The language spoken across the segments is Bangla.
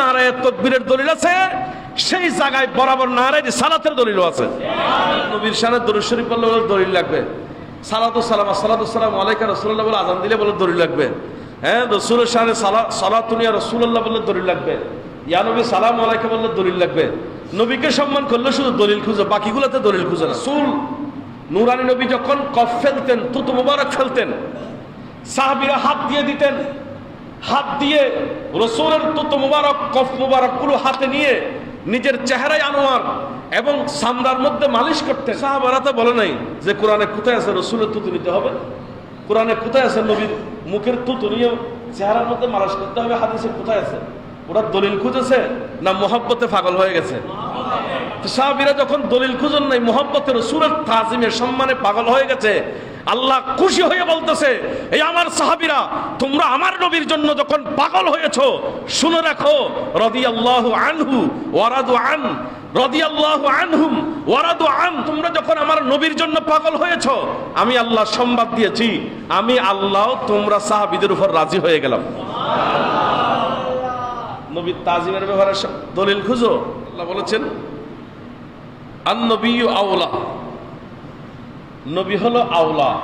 নারায় তকবীরের দলিল আছে সেই জায়গায় বরাবর নারায় সালাতের দলিলও আছে। নবীর দরুদ শরীফ বললে বলে দলিল লাগবে। সালাতু সালাম সালাতু সালাম আলাইকা বলে আজান দিলে বলে দলিল লাগবে। হ্যাঁ রসুলের সালা সালাতুনিয়া রসুল্লাহ বললে দলিল লাগবে। ইয়া নবী সালাম আলাইকা বললে দলিল লাগবে। নবীকে সম্মান করলে শুধু দলিল খুঁজে বাকিগুলোতে দলিল খুঁজে না। সুল নুরানি নবী যখন কফ ফেলতেন তুতু মুবারক ফেলতেন সাহাবিরা হাত দিয়ে দিতেন হাত দিয়ে রসুলের তুতু মুবারক, কফ মুবারকগুলো হাতে নিয়ে নিজের চেহারায় আনোয়ার এবং সামরার মধ্যে মালিশ করতে। সাহাবারা তো বলে নাই যে কোরআনে কোথায় আছে রসুলের তুতু নিতে হবে? কোরআনে কোথায় আছে নবীর মুখের তুতু নিয়ে চেহারার মধ্যে মালিশ করতে হবে? হাদিসে কোথায় আছে? ওরা দলিল খুঁজেছে না মোহাব্বতে পাগল হয়ে গেছে? সাহাবিরা যখন দলিল খুঁজেন নাই মোহাম্মতের রসুলের তাজিমের সম্মানে পাগল হয়ে গেছে আল্লাহ খুশি হয়ে বলতেছে, এই আমার সাহাবিরা, তোমরা আমার নবীর জন্য যখন পাগল হয়েছো, শুনে রাখো রদি আল্লাহ আনহু ওয়ারাদু আন রদি আল্লাহ আনহুম ওয়ারাদু আন, তোমরা যখন আমার নবীর জন্য পাগল হয়েছো, আমি আল্লাহ সংবাদ দিয়েছি, আমি আল্লাহ তোমরা সাহাবিদের উপর রাজি হয়ে গেলাম। নবীর তাজিমের ব্যাপারে দলিল খুঁজো, আল্লাহ বলেছেন আন নবী আওলা নবী হলো আওলা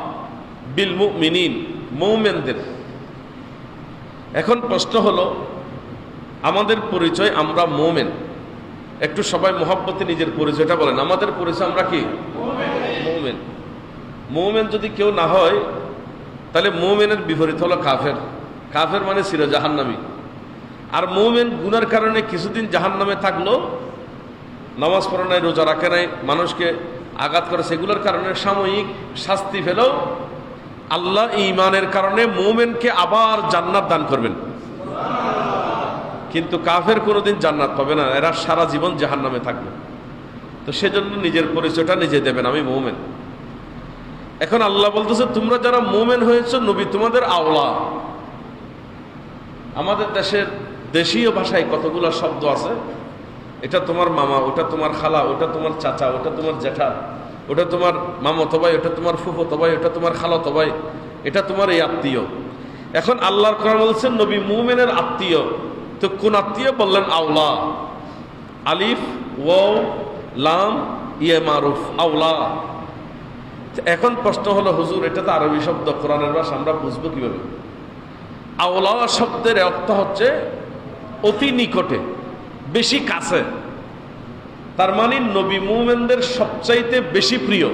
বিল মুমিনিন, মৌমেনদের। এখন প্রশ্ন হলো, আমাদের পরিচয় আমরা মোমেন? একটু সবাই মোহাব্বতে নিজের পরিচয়টা বলেন। আমাদের পরিচয় আমরা কি? মৌমেন। মৌমেন যদি কেউ না হয়, তাহলে মৌমেনের বিপরীত হলো কাফের। কাফের মানে ছিল আর মৌমেন গুনার কারণে কিছুদিন জাহান্নামে থাকল, নামাজ পড়ে নাই, রোজা রাখে নাই, মানুষকে আঘাত করে সেগুলোর কারণে সাময়িক শাস্তি পেলেও আল্লাহ ইমানের কারণে মোমেনকে আবার জান্নাত দান করবেন। কিন্তু কাফের কোনোদিন জান্নাত পাবে না, এরা সারা জীবন জাহান নামে থাকবে। তো সেজন্য নিজের পরিচয়টা নিজে দেবেন, আমি মোমেন। এখন আল্লাহ বলতেছে, তোমরা যারা মোমেন হয়েছে, নবী তোমাদের আওলা। আমাদের দেশের দেশীয় ভাষায় কতগুলো শব্দ আছে? এটা তোমার মামা, ওটা তোমার খালা, ওটা তোমার চাচা, ওটা তোমার জ্যাঠা, ওটা তোমার মামা তবাই, ওটা তোমার ফুফো তবাই, ওটা তোমার খালা তবাই, এটা তোমার এই আত্মীয়। এখন আল্লাহর কোরআন বলছেন নবী মুমেনের আত্মীয়। তো কোন আত্মীয় বললেন আওলা আলিফ ও লাম ইয়ে মারুফ আওলা এখন প্রশ্ন হলো, হুজুর, এটা তো আরবি শব্দ, কোরআনের ভাষা, আমরা বুঝব কীভাবে? আওলা শব্দের অর্থ হচ্ছে, অতি নিকটে। বেশি কাছে। তার মানে নবী মুমেনদের সবচাইতে বেশি প্রিয়।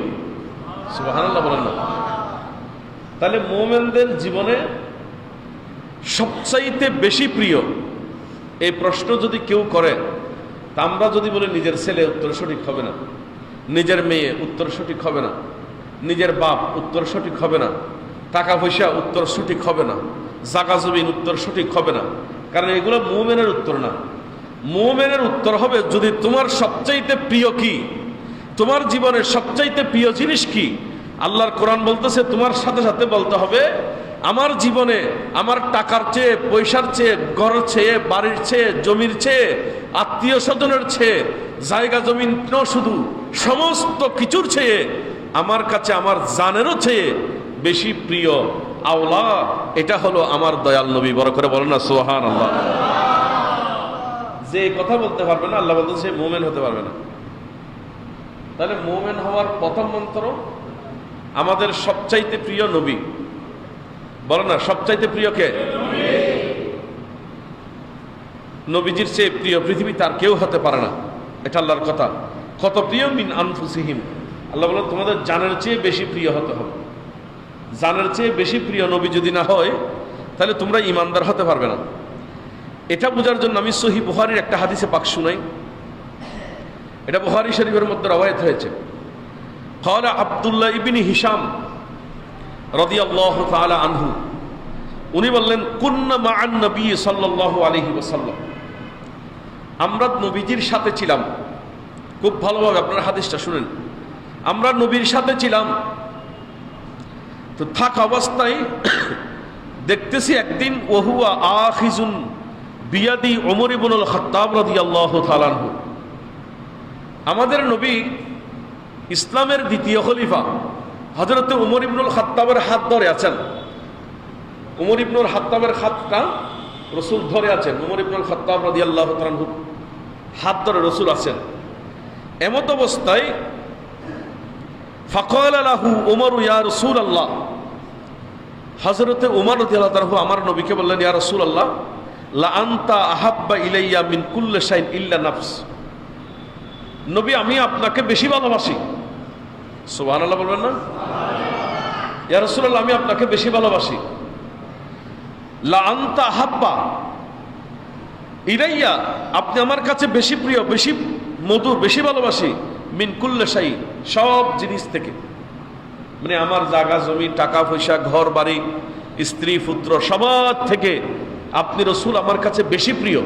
সুবহানাল্লাহ বলেন না। তাহলে মুমেনদের জীবনে সবচাইতে বেশি প্রিয় এই প্রশ্ন যদি কেউ করে, তা আমরা যদি বলি নিজের ছেলে উত্তর সঠিক হবে না, নিজের মেয়ে উত্তর সঠিক হবে না, নিজের বাপ উত্তর সঠিক হবে না, টাকা পয়সা উত্তর সঠিক হবে না, জাগা জমিন উত্তর সঠিক হবে না, কারণ এগুলো মুমেনের উত্তর না। মোমেনের উত্তর হবে, যদি তোমার সবচাইতে প্রিয় কি? তোমার জীবনের সবচাইতে প্রিয় জিনিস কি? আল্লাহর কোরআন বলতেছে, তোমার সাথে সাথে বলতে হবে, আমার জীবনে আমার টাকার চেয়ে, পয়সার চেয়ে, ঘরের চেয়ে, বাড়ির চেয়ে, জমির চেয়ে, আত্মীয় স্বজনের চেয়ে, জায়গা, জমিন ন শুধু সমস্ত কিছুর চেয়ে, আমার কাছে আমার জানেরও চেয়ে বেশি প্রিয় আওলা এটা হলো আমার দয়াল নবী। বড় করে বলো না সোহান আল্লাহ যে কথা বলতে পারবে না, আল্লাহ বলতে সে মোমেন হতে পারবে না। তাহলে মোমেন হওয়ার প্রথম মন্ত্র আমাদের সবচাইতে প্রিয় নবী। বলো না, সবচাইতে প্রিয় কে? নবীজির চেয়ে প্রিয় পৃথিবী তার কেউ হতে পারে না। এটা আল্লাহর কথা। কত প্রিয়? মিন আনফুসিহিম। আল্লাহ বলেন, তোমাদের জানের চেয়ে বেশি প্রিয় হতে হবে। জানের চেয়ে বেশি প্রিয় নবী যদি না হয়, তাহলে তোমরা ইমানদার হতে পারবে না। এটা বোঝার জন্য আমি সহি বুহারির একটা হাদিসে পাক শুনাই। এটা বুহারি শরীফের মধ্যে রবায়ত হয়েছে। কলা আবদুল্লাহ ইবিনী হিসাম রদি আল্লাহ তালা আনহু। উনি বললেন, কুন্না মান নবী সাল্লাহ আলহি ওসাল্লাম আমরা নবীজির সাথে ছিলাম। খুব ভালোভাবে আপনার হাদিসটা শুনেন। আমরা নবীর সাথে ছিলাম। তো থাক অবস্থায় দেখতেছি একদিন, ওহুয়া আখিজুন বিয়াদি ওমর ইবনুল খত্তাব রাদিয়াল্লাহু তাআলাহু আমাদের নবী ইসলামের দ্বিতীয় খলিফা হযরতে ওমর ইবনুল খত্তাবের হাত ধরে আছেন। ওমর ইবনুল খত্তাবের হাতটা রসুল ধরে আছেন। উমর ইবনুল খত্তাব আল্লাহ হাত ধরে রসুল আছেন। এমত অবস্থায় ফকল আলাহু উমর ইয়া রসুল আল্লাহ হজরতে উমর রদি আল্লাহ তালাহু আমার নবীকে বললেন, ইয়া রসুল আল্লাহ লা আন্তা আহাব্বা ইলাইয়া মিন কুল্লে শাইন ইল্লা নাফস। নবী, আমি আপনাকে বেশি ভালোবাসি। সুবহান আল্লাহ বলবেন না? ইয়া রসুল্লাহ আমি আপনাকে বেশি ভালোবাসি। লা আন্তা আহাব্বা ইরাইয়া আপনি আমার কাছে বেশি প্রিয়, বেশি মধুর, বেশি ভালোবাসি মিনকুল্লে সাই সব জিনিস থেকে। মানে আমার জায়গা জমি, টাকা পয়সা ঘর বাড়ি স্ত্রী, পুত্র সবার থেকে আপনি রসুল আমার কাছে বেশি প্রিয়।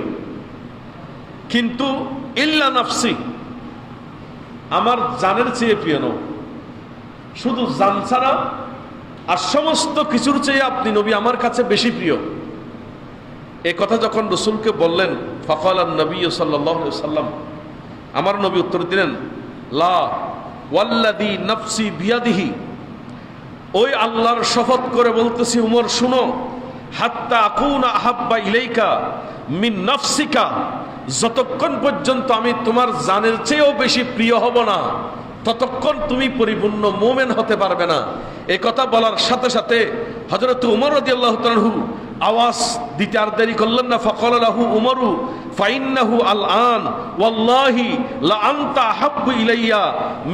কিন্তু ইল্লা নাফসি, আমার জানের চেয়ে প্রিয় নও। শুধু জান ছাড়া আর সমস্ত কিছুর চেয়ে আপনি নবী আমার কাছে বেশি প্রিয়। এ কথা যখন রসুলকে বললেন ফখল নবী সাল্লাম আমার নবী উত্তর দিলেন, লা ওয়াল্লাদি নফসি বিয়াদিহি। ওই আল্লাহর শপথ করে বলতেছি, উমর, শুনো যতক্ষণ পর্যন্ত আমি তোমার জানের চেয়েও বেশি প্রিয় হব না, ততক্ষণ তুমি পরিপূর্ণ মোমেন হতে পারবে না। এ কথা বলার সাথে সাথে হজরত উমর রদি আল্লাহ আওয়াজ দিতে আর দেরি করলেন না। ফকল আলাহু উমরু, ফাইন্নাহু আল আন ওয়াল্লাহি লা আনতা হাব্বু ইলাইয়া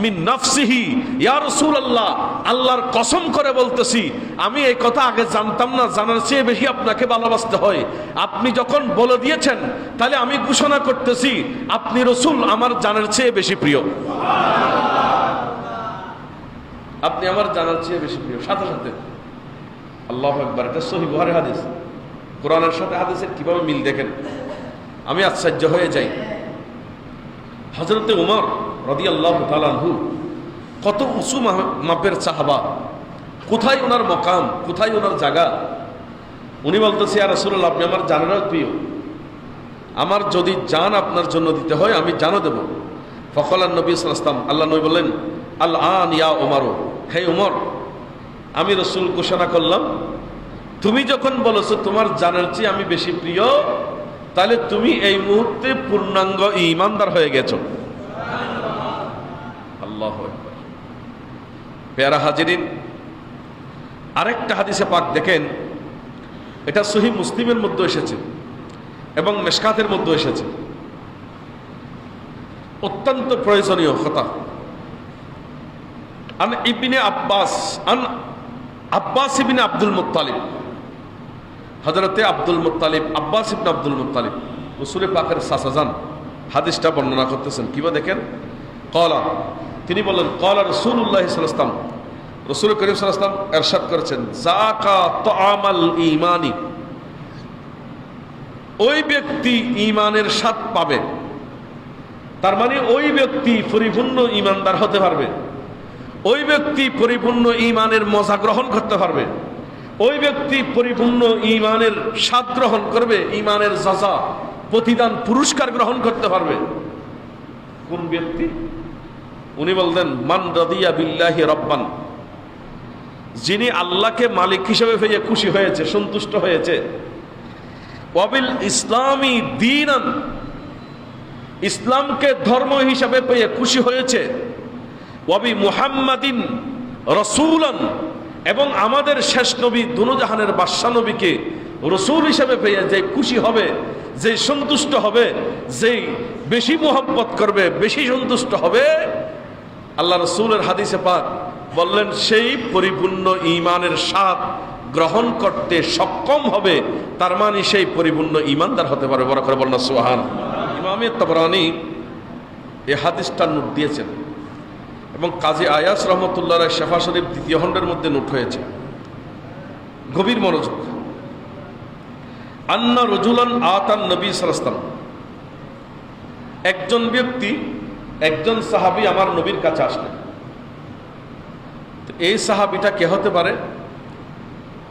মিন নাফসিহি। ইয়া রাসূলুল্লাহ, আল্লাহর কসম করে বলতেছি, আমি এই কথা আগে জানতাম না, জানার চেয়ে বেশি আপনাকে ভালোবাসতে হয়। আপনি যখন বলে দিয়েছেন, তাহলে আমি ঘোষণা করতেছি, আপনি রসুল আমার জানার চেয়ে বেশি প্রিয়। আপনি আমার জানার চেয়ে বেশি প্রিয়। সাথে সাথে। আল্লাহ একবার এটা সহি বুহারি হাদিস। কোরআনের সাথে হাদিসের কীভাবে মিল দেখেন? আমি আশ্চর্য হয়ে যাই। হজরতে উমর রদি আল্লাহ তালানহু কত উঁচু মাপের চাহাবা কোথায় ওনার মকাম, কোথায় ওনার জায়গা উনি বলতেছে আর রসুল্লাহ আপনি আমার জানারও প্রিয়। আমার যদি জান আপনার জন্য দিতে হয়, আমি জানও দেব। ফখল নবী সালাম আল্লাহ নবী বললেন আল আন ইয়া ওমারো হে উমর আমি রসুল ঘোষণা করলাম, তুমি যখন বলেছ তোমার জানার চেয়ে আমি বেশি প্রিয়, তাহলে তুমি এই মুহূর্তে পূর্ণাঙ্গ ইমানদার হয়ে গেছো। আল্লাহ। পেয়ারা হাজিরিন, আরেকটা হাদিসে পাক দেখেন, এটা সহি মুসলিমের মধ্যে এসেছে এবং মেশকাতের মধ্যে এসেছে। অত্যন্ত প্রয়োজনীয় কথা। আন ইবিনে আব্বাস, আন আব্বাস ইবিনে আব্দুল মুত্তালিব। হজরতে আব্দুল মুত্তালিব, আব্বাস ইবনে আব্দুল মুত্তালিব। রসুল পাকের সাসাজান হাদিসটা বর্ণনা করতেছেন। কিবা দেখেন? কলা তিনি বললেন কলা রসুল্লাহ সাল্লাম রসুল করিম সাল্লাম এরশাদ করেছেন জাকা তামাল ইমানি ওই ব্যক্তি ইমানের স্বাদ পাবে। তার মানে ওই ব্যক্তি পরিপূর্ণ ইমানদার হতে পারবে। ওই ব্যক্তি পরিপূর্ণ ইমানের মজা গ্রহণ করতে পারবে। ওই ব্যক্তি পরিপূর্ণ ইমানের স্বাদ গ্রহণ করবে ইমানের যাজা প্রতিদান পুরস্কার গ্রহণ করতে পারবে। কোন ব্যক্তি? উনি বলতেন, মান রাদিয়া বিল্লাহি রব্বান। যিনি আল্লাহকে মালিক হিসেবে পেয়ে খুশি হয়েছে, সন্তুষ্ট হয়েছে। ওয়াবিল ইসলামী দিনান, ইসলামকে ধর্ম হিসাবে পেয়ে খুশি হয়েছে। ওয়াবি মুহাম্মাদিন রসুলান। এবং আমাদের শেষ নবী দুনুজাহানের বাদশা নবীকে রসুল হিসেবে পেয়ে যে খুশি হবে, যে সন্তুষ্ট হবে, যেই বেশি মোহাব্বত করবে, বেশি সন্তুষ্ট হবে, আল্লাহ রসুলের হাদিসে পাক বললেন, সেই পরিপূর্ণ ইমানের স্বাদ গ্রহণ করতে সক্ষম হবে, তার মানে সেই পরিপূর্ণ ইমানদার হতে পারে বড় করে বলনা সুহান ইমামে তবরানি এ হাদিসটা নোট দিয়েছেন। এবং কাজী আয়াস রহমতুল্লাহ রায় শেফা শরীফ দ্বিতীয় খণ্ডের মধ্যে নোট হয়েছে। গভীর মনোযোগ। আন্না রজুলান আতান নবী সালাস্তাম একজন ব্যক্তি, একজন সাহাবি আমার নবীর কাছে আসলেন। এই সাহাবিটা কে হতে পারে?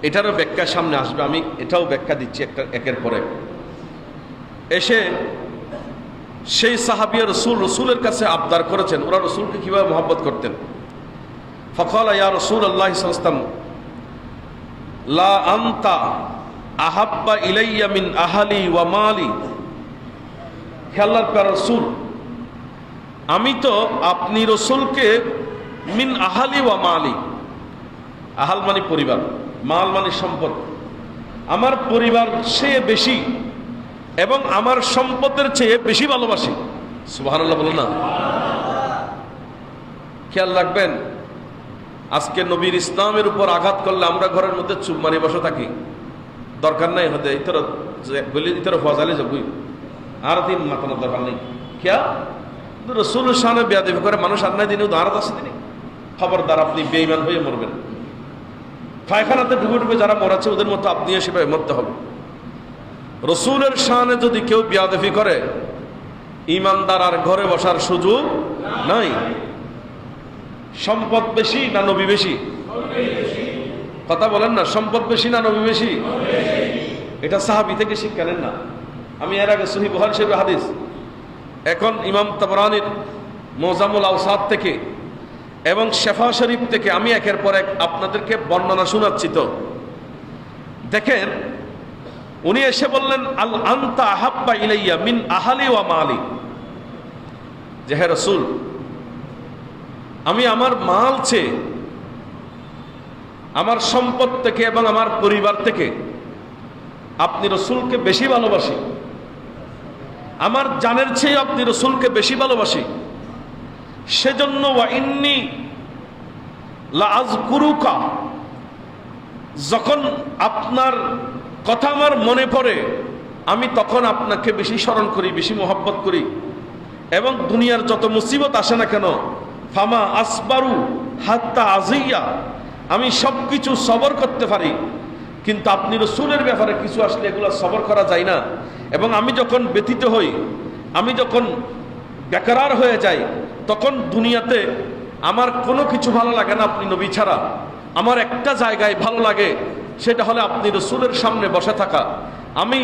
এটারও ব্যাখ্যা সামনে আসবে। আমি এটাও ব্যাখ্যা দিচ্ছি একটা একের পরে এসে সেই সাহাবিয়া রসুল রসুলের কাছে আবদার করেছেন। ওরা রসুলকে কীভাবে মহব্বত করতেন? ফখল ইয়া রসুল আল্লাহ সালাম লা আন্তা আহাব্বা ইলাইয়া মিন আহালি ওয়া মালি। খেলার পর রসুল, আমি তো আপনি রসুলকে মিন আহালি ওয়া মালি। আহাল মানে পরিবার, মাল মানে সম্পদ। আমার পরিবার সে বেশি। এবং আমার সম্পদের চেয়ে বেশি ভালোবাসি। সুবহানাল্লাহ বলো না। খেয়াল রাখবেন, আজকে নবীর ইসলামের উপর আঘাত করলে আমরা ঘরের মধ্যে চুপ মারি বসে থাকি। দরকার নাই হতে, ইতর ফজালে যাবই। আর দিন মাতানোর দরকার নেই। খেয়া রসুল করে মানুষ আর নাই, দিনে দাঁড়াত আছে তিনি খবরদার আপনি বেইমান হয়ে মরবেন। পায়খানাতে ডুবে ডুবে যারা মরাচ্ছে ওদের মতো আপনি সেভাবে মরতে হবে। রসুলের শানে যদি কেউ বিয়াদফি করে, ইমানদার আর ঘরে বসার সুযোগ নাই। সম্পদ বেশি না নবী বেশি? কথা বলেন না, সম্পদ বেশি না নবী বেশি? এটা সাহাবি থেকে শিক্ষা নেন না। আমি এর আগে সহি বহার হিসেবে হাদিস। এখন ইমাম তাবরানির মোজামুল আউসাদ থেকে এবং শেফা শরীফ থেকে আমি একের পর এক আপনাদেরকে বর্ণনা শোনাচ্ছি তো। দেখেন উনি এসে বললেন, আল আন্তা আহাব্বা ইলাইয়া মিন আহালি ওয়া মালি। যে হে রসুল, আমি আমার মাল চেয়ে, আমার সম্পদ থেকে এবং আমার পরিবার থেকে আপনি রসুলকে বেশি ভালোবাসি। আমার জানের চেয়ে আপনি রসুলকে বেশি ভালোবাসি। সেজন্য ওয়া ইন্নি লাজকুরুকা যখন আপনার কথা আমার মনে পড়ে, আমি তখন আপনাকে বেশি স্মরণ করি, বেশি মোহব্বত করি। এবং দুনিয়ার যত মুসিবত আসে না কেন, ফামা আসবারু হাত্তা আজিয়া, আমি সব কিছু সবর করতে পারি। কিন্তু আপনি রসুলের ব্যাপারে কিছু আসলে এগুলো সবর করা যায় না। এবং আমি যখন ব্যথিত হই, আমি যখন বেকার হয়ে যাই, তখন দুনিয়াতে আমার কোনো কিছু ভালো লাগে না, আপনি নবী ছাড়া। আমার একটা জায়গায় ভালো লাগে সেটা হলে আপনি রসুলের সামনে বসে থাকা। আমি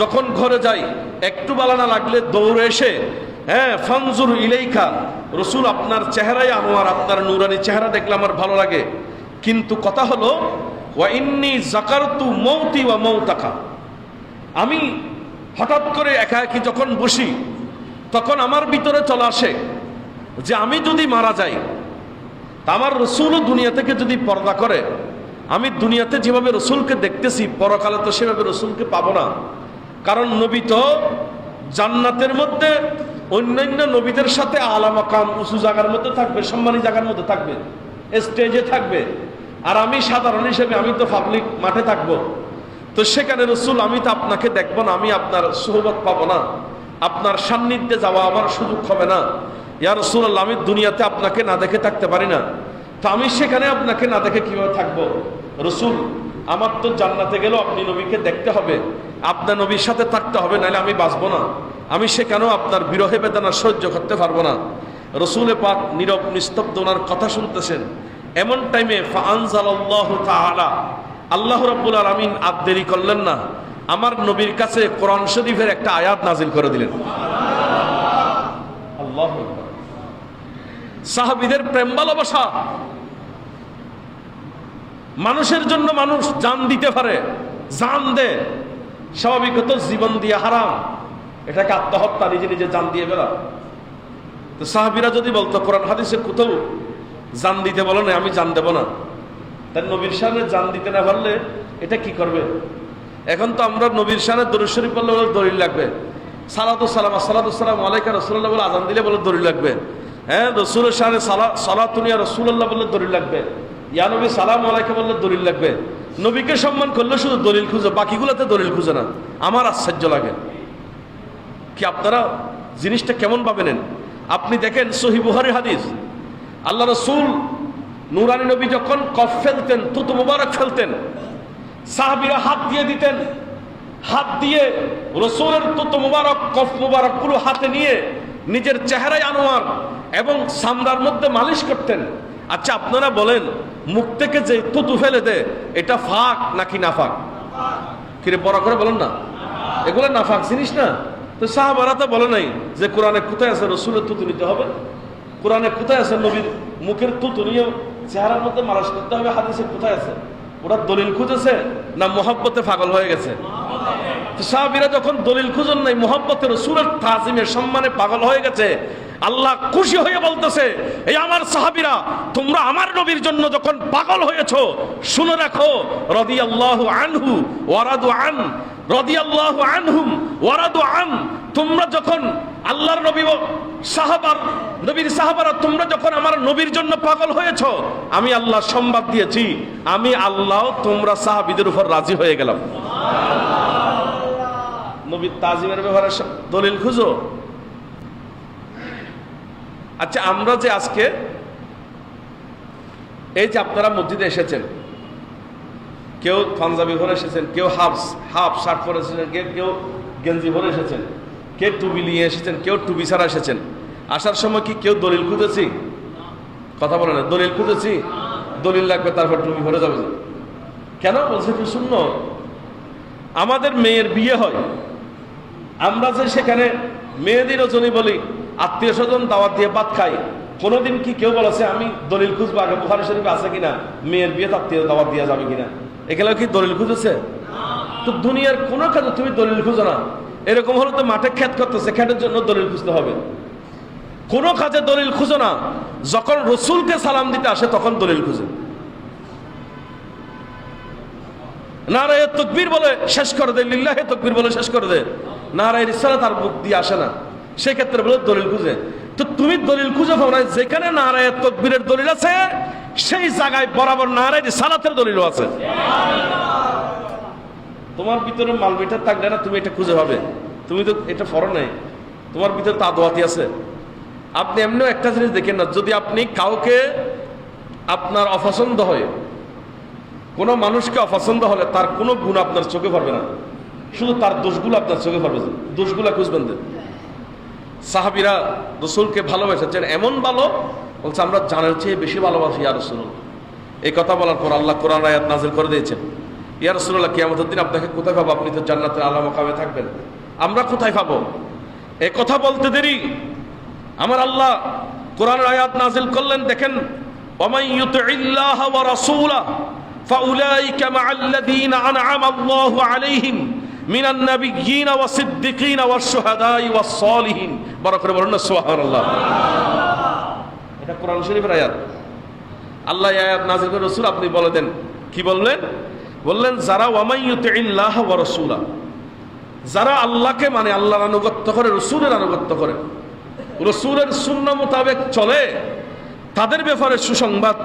যখন ঘরে যাই, একটু বালানা লাগলে দৌড়ে এসে হ্যাঁ ফানজুর ইলেইখা রসুল আপনার চেহারাই আনোয়ার, আপনার নুরানি চেহারা দেখলে আমার ভালো লাগে। কিন্তু কথা হলো, ওয়া জাকারতু মৌতি ওয়া মৌতাকা। আমি হঠাৎ করে একা একই যখন বসি, তখন আমার ভিতরে চলে আসে যে আমি যদি মারা যাই আমার রসুলও দুনিয়া থেকে যদি পর্দা করে আমি দুনিয়াতে যেভাবে রসুলকে দেখতেছি, পরকালে তো সেভাবে রসুলকে পাবো না। কারণ নবী তো জান্নাতের মধ্যে অন্যান্য নবীদের সাথে আলামাকাম উঁচু জায়গার মধ্যে থাকবে, সম্মানী জায়গার মধ্যে থাকবে, স্টেজে থাকবে। আর আমি সাধারণ হিসেবে আমি তো পাবলিক মাঠে থাকব। তো সেখানে রসুল, আমি তো আপনাকে দেখব না, আমি আপনার সোহবত পাবো না। আপনার সান্নিধ্যে যাওয়া আমার সুযোগ হবে না। ইয়া রসুল্লাহ আমি দুনিয়াতে আপনাকে না দেখে থাকতে পারি না। তো আমি সেখানে আপনাকে না দেখে কীভাবে থাকব? রসুল, আমার তো জান্নাতে গেলেও আপনি নবীকে দেখতে হবে। আপনার নবীর সাথে থাকতে হবে, নাহলে আমি বাঁচবো না। আমি সেখানেও আপনার বিরহে বেদনা সহ্য করতে পারব না। রসুলে পাক নীরব, নিস্তব্ধ ওনার কথা শুনতেছেন। এমন টাইমে তাআলা, আল্লাহ রাব্বুল আলামিন আর দেরি করলেন না। আমার নবীর কাছে কোরআন শরীফের একটা আয়াত নাজিল করে দিলেন। আল্লাহ সাহাবিদের প্রেম ভালোবাসা। মানুষের জন্য মানুষ জান দিতে পারে, জান দে স্বাভাবিকত জীবন দিয়ে হারাম। এটাকে আত্মহত্যা, নিজে নিজে জান দিয়ে বেলা তো সাহাবিরা যদি বলতো, কোরআন হাদিসে কোথাও জান দিতে বলো না, আমি জান দেব না। তাই নবীর সামনে জান দিতে না পারলে এটা কি করবে? এখন তো আমরা নবীর সামনে দরুদ শরীফ বললে বলে দলিল লাগবে। সালাতুসালাম সালাতুসালাম আলাইকা রসুল্লাহ বলে আজান দিলে বলে দলিল লাগবে। হ্যাঁ রসুলের সামনে সালা সালাতুনিয়া রসুল্লাহ বললে দলিল লাগবে। ইয়া নবী, সালাম আলাইকে বললে দলিল লাগবে। নবীকে সম্মান করলে শুধু দলিল খুঁজে, বাকিগুলোতে দলিল খুঁজে না। আমার আশ্চর্য লাগে। কি আপনারা জিনিসটা কেমন ভাবে নেন আপনি দেখেন সহি বুহারি হাদিস। আল্লাহ রসুল নুরানি নবী যখন কফ ফেলতেন তুতু মুবারক ফেলতেন, সাহাবিরা হাত দিয়ে দিতেন। হাত দিয়ে রসুলের তুতু মুবারক, কফ মুবারক পুরো হাতে নিয়ে নিজের চেহারায় আনোয়ার এবং সামরার মধ্যে মালিশ করতেন। আচ্ছা আপনারা বলেন, মুখ থেকে যে তুতু ফেলে দে এটা ফাঁক নাকি না ফাঁক কিরে, বড় করে বলেন না। এগুলো নাফাক জিনিস না। তো সাহাবারা তো বলে নাই যে কোরআনে কোথায় আছে রসুলের তুতু নিতে হবে? কোরআনে কোথায় আছে নবীর মুখের তুতু নিয়ে চেহারার মধ্যে মালাস করতে হবে? হাদিসে কোথায় আছে? ওরা দলিল খুঁজেছে না মোহাব্বতে পাগল হয়ে গেছে? সাহাবিরা যখন দলিল খুঁজেন নাই মোহাব্বতের রসুলের তাজিমের সম্মানে পাগল হয়ে গেছে আল্লাহ খুশি হয়ে বলতেছে এই আমার সাহাবিরা তোমরা আমার নবীর জন্য যখন পাগল হয়েছো শুনে রাখো রদি আল্লাহ আনহু ওয়ারাদু আন রদি আল্লাহ আনহুম ওয়ারাদু আন তোমরা যখন আল্লাহর নবী সাহাবার নবীর সাহাবারা তোমরা যখন আমার নবীর জন্য পাগল হয়েছো আমি আল্লাহ সংবাদ দিয়েছি আমি আল্লাহ তোমরা সাহাবিদের উপর রাজি হয়ে গেলাম। নবীর তাজিমের সব দলিল খুঁজো। আচ্ছা আমরা যে আজকে এই যে আপনারা মসজিদে এসেছেন, কেউ পাঞ্জাবি ভরে এসেছেন, কেউ হাফ হাফ শার্ট পরে এসেছেন, কেউ কেউ গেঞ্জি ভরে এসেছেন, কেউ টুবি নিয়ে এসেছেন, কেউ টুবি ছাড়া এসেছেন। আসার সময় কি কেউ দলিল খুঁজেছি? কথা বলে না, দলিল খুঁজেছি? দলিল লাগবে, তারপর টুবি ভরে যাবে। কেন? বলছে কি শূন্য আমাদের মেয়ের বিয়ে হয়। আমরা যে সেখানে মেয়েদের ওজনই বলি আত্মীয় স্বজন দাওয়াত দিয়ে ভাত খাই কোনোদিন কি কেউ বলেছে, আমি দলিল খুঁজবো আগে, বুখারি শরীফ আছে কিনা? মেয়ের বিয়ে আত্মীয় দাওয়াত দেওয়া যাবে কিনা? এখানে কি দলিল খুঁজেছে? তো দুনিয়ার কোনো কাজে তুমি দলিল খুঁজো না। এরকম হলে তো মাঠে ক্ষেত করতেছে ক্ষেতের জন্য দলিল খুঁজতে হবে। কোনো কাজে দলিল খুঁজো না। যখন রসুলকে সালাম দিতে আসে, তখন দলিল খুঁজে। নারায় তকবীর বলে, শেষ করে দে, লিল্লাহে তকবীর বলে শেষ করে দে। নারায়ের ইসারা তার মুখ দিয়ে আসে না। সেক্ষেত্রে বলে দলিল খুঁজে। তো তুমি দলিল খুঁজে পাও না যেখানে নারায় তকবীরের দলিল আছে, সেই জায়গায় বরাবর নারায়ের সালাতের দলিল আছে। তোমার ভিতরে মাল মিটার থাকলে না, তুমি এটা খুঁজে পাবে। তুমি তো এটা ফরো নাই। তোমার ভিতরে তো আদোয়াতি আছে। আপনি এমনিও একটা জিনিস দেখেন না, যদি আপনি কাউকে আপনার অপছন্দ হয়, কোনো মানুষকে অপছন্দ হলে তার কোনো গুণ আপনার চোখে পড়বে না। শুধু তার দোষগুলো আপনার চোখে পড়বে দোষগুলো খুঁজবেন সাহাবিরা রসুলকে ভালোবেসেছেন এমন ভালো বলছে আমরা জানার চেয়ে বেশি ভালোবাসি ইয়া রসুল এই কথা বলার পর আল্লাহ কোরআন আয়াত নাজিল করে দিয়েছেন ইয়া রসুল্লাহ কিয়ামতের দিন আপনাকে কোথায় পাবো আপনি তো জান্নাতের আলা মকামে থাকবেন আমরা কোথায় পাবো এ কথা বলতে দেরি আমার আল্লাহ কোরআন আয়াত নাজিল করলেন দেখেন ওমাই ইউতিল্লাহ ওয়া রাসূলা فأولئك مع الذين أنعم الله عليهم মিনান নাবিয়িন ওয়া সিদ্দিকিন ওয়া শুহাদাই ওয়া সলিহিন। বড় করে বলুন না এটা কোরআন শরীফের আয়াত। আল্লাহ আয়াত নাজিল করে রাসূল, আপনি বলে দেন। কি বললেন? বললেন, যারা ওয়ামাই ওয়ামাইয়ুতিল্লাহ ওয়া রাসূলা, যারা আল্লাহকে মানে আল্লাহর আনুগত্য করে, রসুলের আনুগত্য করে, রসুলের শূন্য মোতাবেক চলে, তাদের ব্যাপারে সুসংবাদ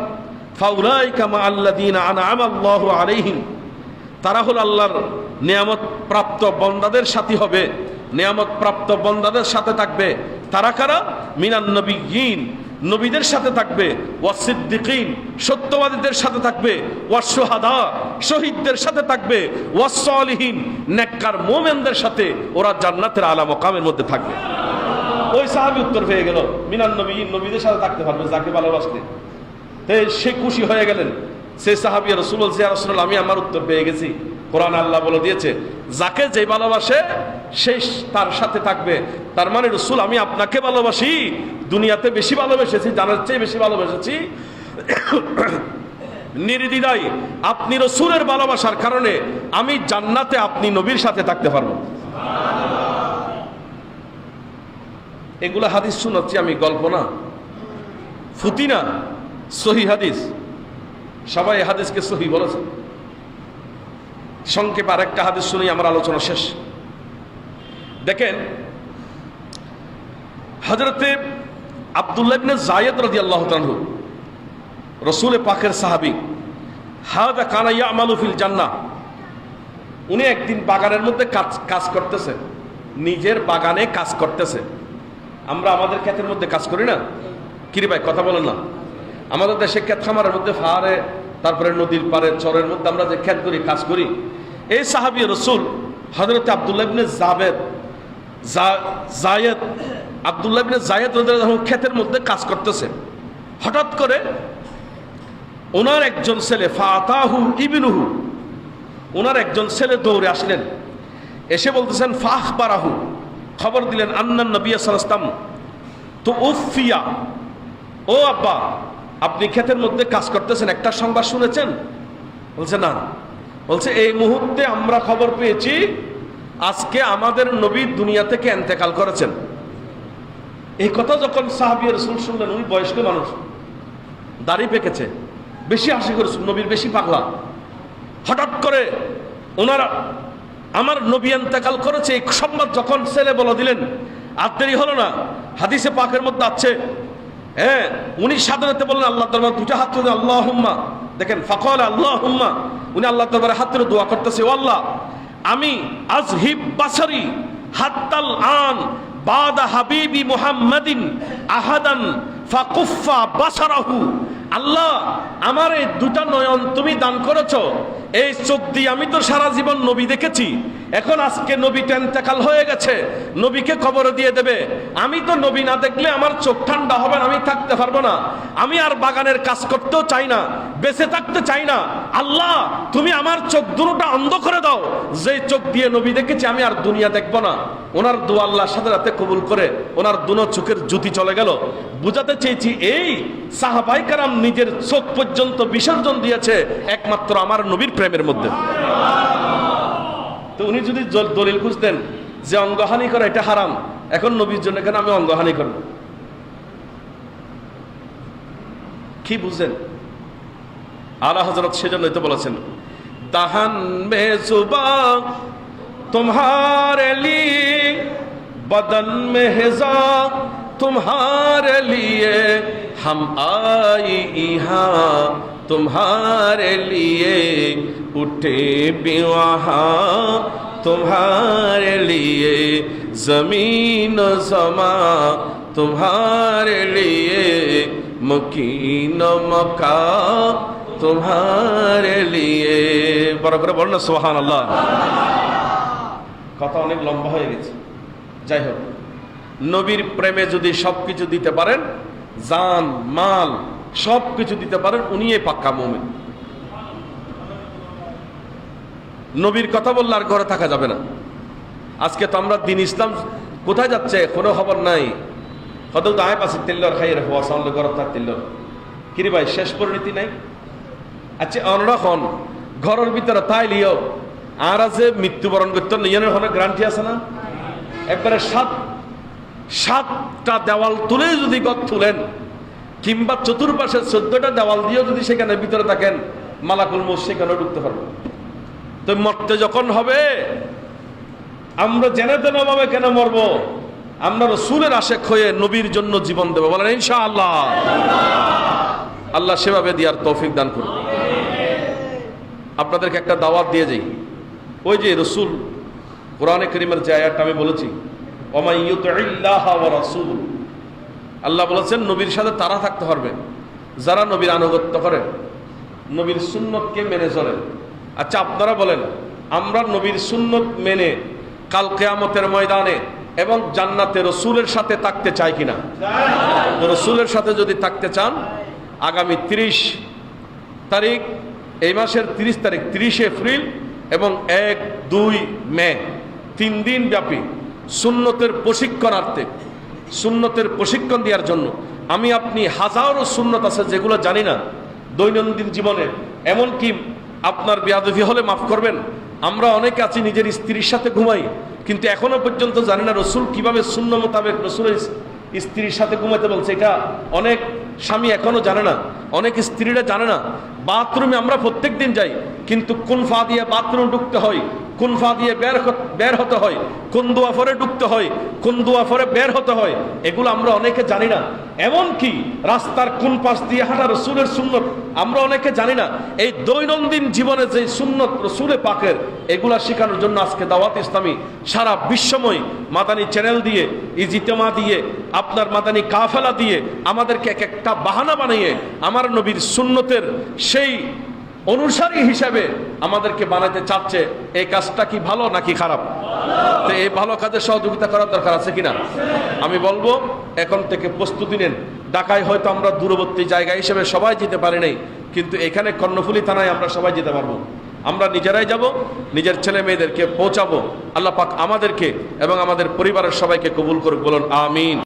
ফাউলাই কামা আল্লাহ দিন আনা আলাইহিম, তারা হল আল্লাহর নিয়ামত প্রাপ্ত বন্দাদের সাথী হবে নিয়ামত প্রাপ্ত বন্দাদের সাথে থাকবে তারা কারা? মিনান নবিয়িন, নবীদের সাথে থাকবে ওয়াসিদ্দিকিন সত্যবাদীদের সাথে থাকবে ওয়াসুহাদা শহীদদের সাথে থাকবে ওয়াসলিহীন নেককার মোমেনদের সাথে ওরা জান্নাতের আলা মকামের মধ্যে থাকবে। ওই সাহাবি উত্তর পেয়ে গেল, মিনান নবী নবীদের সাথে থাকতে পারবে, যাকে ভালোবাসতে। সে খুশি হয়ে গেলেন। সে সাহাবি রসুল বলছে রসুল আমি আমার উত্তর পেয়ে গেছি। কোরআন আল্লাহ বলে দিয়েছে, যাকে যে ভালোবাসে, সেই তার সাথে থাকবে। তার মানে রসুল, আমি আপনাকে ভালোবাসি, দুনিয়াতে বেশি ভালোবেসেছি, জানার চেয়ে বেশি ভালোবেসেছি। নির্দিদাই আপনি রসুলের ভালোবাসার কারণে আমি জান্নাতে আপনি নবীর সাথে থাকতে পারব। এগুলো হাদিস শোনাচ্ছি আমি, গল্প না। ফুতি না, সহি হাদিস। সবাই হাদিসকে সহি বলেছে। সংক্ষেপে আরেকটা হাদিস শুনেই আমার আলোচনা শেষ। দেখেন হজরতে আবদুল্লাহ ইবনে জায়েদ আল্লাহ তাআলা রসুল পাকের সাহাবী হাদা কানাইয়া ইয়ামালু ফিল জান্নাহ, উনি একদিন বাগানের মধ্যে কাজ কাজ করতেছে, নিজের বাগানে কাজ করতেছে। আমরা আমাদের ক্ষেতের মধ্যে কাজ করি না? কিরে ভাই, কথা বলেন না। আমাদের দেশে ক্ষেত খামারের মধ্যে ফাহারে তারপরে নদীর পারে চরের মধ্যে আমরা যে ক্ষেত করি, কাজ করি, এই সাহাবি রসুল হজরত আবদুল্লাহ ইবনে জাবেদ জায়েদ, আবদুল্লাহ ইবনে জায়েদ ক্ষেতের মধ্যে কাজ করতেছে। হঠাৎ করে ওনার একজন ছেলে, ফাতাহু ইবিনুহু, ওনার একজন ছেলে দৌড়ে আসলেন। এসে বলতেছেন ফাহ বারাহু খবর দিলেন, আন্নান নবী সালাম তো উফিয়া। ও আব্বা আপনি ক্ষেতের মধ্যে কাজ করতেছেন, একটা সংবাদ শুনেছেন? বলছে, না। বলছে, এই মুহূর্তে আমরা খবর পেয়েছি, আজকে আমাদের নবী দুনিয়া থেকে এন্তেকাল করেছেন। এই কথা যখন সাহাবি রসুল শুনলেন, উনি বয়স্ক মানুষ, দাড়ি পেকেছে, বেশি হাসি করে নবীর বেশি পাগলা। হঠাৎ করে ওনারা আমার নবী এন্তেকাল করেছে, এই সংবাদ যখন ছেলে বলে দিলেন, আর দেরি হলো না, হাদিসে পাকের মধ্যে আছে হ্যাঁ উনি সাধারণত বললেন আল্লাহ দরবার দুটা হাত তুলে আল্লাহ হুম্মা দেখেন, ফকল আল্লাহ হুম্মা উনি আল্লাহ দরবারে হাত তুলে দোয়া করতেছে আল্লাহ, আমি আজহিব বাসারি হাত্তাল আন বাদা হাবিবি মুহাম্মাদিন আহাদান ফাকুফা বাসারাহু। আল্লাহ, আমার এই দুটা নয়ন তুমি দান করেছ। এই চোখ দিয়ে আমি তো সারা জীবন নবী দেখেছি। এখন আজকে নবী টেন্টাকাল হয়ে গেছে। নবীকে খবর দিয়ে দেবে। আমি তো নবী না দেখলে আমার চোখ ঠান্ডা হবে আমি থাকতে পারব না। আমি আর বাগানের কাজ করতেও চাই না, বেঁচে থাকতে চাই না। আল্লাহ, তুমি আমার চোখ দুটোটা অন্ধ করে দাও। যে চোখ দিয়ে নবী দেখেছি, আমি আর দুনিয়া দেখব না। ওনার দু আল্লাহর সাথে রাতে কবুল করে ওনার দুনো চোখের জুতি চলে গেল। বুঝাতে চেয়েছি, এই সাহাবাই কারাম নিজের চোখ পর্যন্ত বিসর্জন দিয়েছে, একমাত্র আমার নবীর প্রেমের মধ্যে। তো উনি যদি দলিল খুঁজতেন যে অঙ্গহানি করা এটা হারাম, এখন নবীর জন্য কেন আমি অঙ্গহানি করব? কি বুঝলেন? আলা হজরত সেজন্য তো বলেছেন দাহান তোমার বদন মে হেজা بدن লিয়ে حضا আই ইহা تمہارے লিয়ে উঠে بھی وہاں লিয়ে জমিন জমা و زماں تمہارے لیے مکین লিয়ে বরাবর বর্ণ বল সোহান আল্লাহ কথা অনেক লম্বা হয়ে গেছে। যাই হোক, নবীর প্রেমে যদি সব কিছু দিতে পারেন, জান, মাল সবকিছু দিতে পারেন উনি পাক্কা মোমেন। নবীর কথা বললে আর ঘরে থাকা যাবে না। আজকে তো আমরা দিন ইসলাম কোথায় যাচ্ছে? কোনো খবর নাই। কত তো আয় পাশে তেল্লর খাই রেখো আসাম ঘর তার তেল্লর। কিরে ভাই শেষ পরিণতি নাই? আচ্ছা অন্যরকম ঘরের ভিতরে তাই লিও। আর আছে মৃত্যুবরণ করতে নিজের হলে গ্রান্টি আছে না? একবারে সাত সাতটা দেওয়াল তুলে যদি গত তুলেন কিংবা চতুর্পাশে চোদ্দটা দেওয়াল দিয়েও যদি সেখানে ভিতরে থাকেন, মালাকুল মোস সেখানে ঢুকতে পারব তো মরতে যখন হবে, আমরা জেনে তেন ভাবে কেন মরব। আমরা রসুলের আশেক হয়ে নবীর জন্য জীবন দেবো। বলেন ইনশা আল্লাহ আল্লাহ সেভাবে দিয়ার তৌফিক দান করুন। আপনাদেরকে একটা দাওয়াত দিয়ে যাই। ওই যে রসুল, কোরআনে করিমের যে আয়াতটা আমি বলেছি ওমাইয়ুতিল্লাহ ওয়া রাসূল আল্লাহ বলেছেন, নবীর সাথে তারা থাকতে পারবে। যারা নবীর আনুগত্য করে, নবীর সুন্নতকে মেনে চলে। আচ্ছা আপনারা বলেন, আমরা নবীর সুন্নত মেনে কাল কেয়ামতের ময়দানে এবং জান্নাতে রসুলের সাথে থাকতে চাই কিনা? রসুলের সাথে যদি থাকতে চান, আগামী তিরিশ তারিখ, এই মাসের তিরিশ তারিখ, তিরিশে এপ্রিল এবং এক, দুই মে, তিন দিন ব্যাপী সুন্নতের প্রশিক্ষণার্থে সুন্নতের প্রশিক্ষণ দেওয়ার জন্য। আমি আপনি হাজারো সুন্নত আছে যেগুলো জানি না দৈনন্দিন জীবনে। এমনকি আপনার বেয়াদফি হলে মাফ করবেন। আমরা অনেকে আছি নিজের স্ত্রীর সাথে ঘুমাই, কিন্তু এখনও পর্যন্ত জানি না রসুল কীভাবে শূন্য মোতাবেক রসুলের স্ত্রীর সাথে ঘুমাইতে বলছে। এটা অনেক স্বামী এখনও জানে না, অনেক স্ত্রীরা জানে না। বাথরুমে আমরা প্রত্যেক দিন যাই, কিন্তু কোন ফা দিয়ে বাথরুম ঢুকতে হয় কোন ফা দিয়ে বের বের হতে হয়, কোন দোয়া ফরে ঢুকতে হয়, কোন দোয়া ফরে বের হতে হয়, এগুলো আমরা অনেকে জানি না। এমন কি রাস্তার কোন পাশ দিয়ে হাঁটা রসুলের সুন্নত, আমরা অনেকে জানি না। এই দৈনন্দিন জীবনে যে সুন্নত রসুলে পাকের, এগুলা শেখানোর জন্য আজকে দাওয়াত ইসলামী সারা বিশ্বময় মাদানী চ্যানেল দিয়ে, ইজিতেমা দিয়ে, আপনার মাদানী কাফেলা দিয়ে, আমাদেরকে এক একটা বাহানা বানিয়ে, আমার নবীর সুন্নতের সেই অনুসারী হিসাবে আমাদেরকে বানাতে চাচ্ছে, এই কাজটা কি ভালো নাকি খারাপ? তো এই ভালো কাজে সহযোগিতা করার দরকার আছে কিনা? আমি বলব, এখন থেকে প্রস্তুতি নেন। ঢাকায় হয়তো আমরা দূরবর্তী জায়গা হিসেবে সবাই যেতে পারি নাই, কিন্তু এখানে কর্ণফুলী থানায় আমরা সবাই যেতে পারব। আমরা নিজেরাই যাব, নিজের ছেলে মেয়েদেরকে পৌঁছাবো। আল্লাহ পাক আমাদেরকে এবং আমাদের পরিবারের সবাইকে কবুল করুক, বলুন আমিন।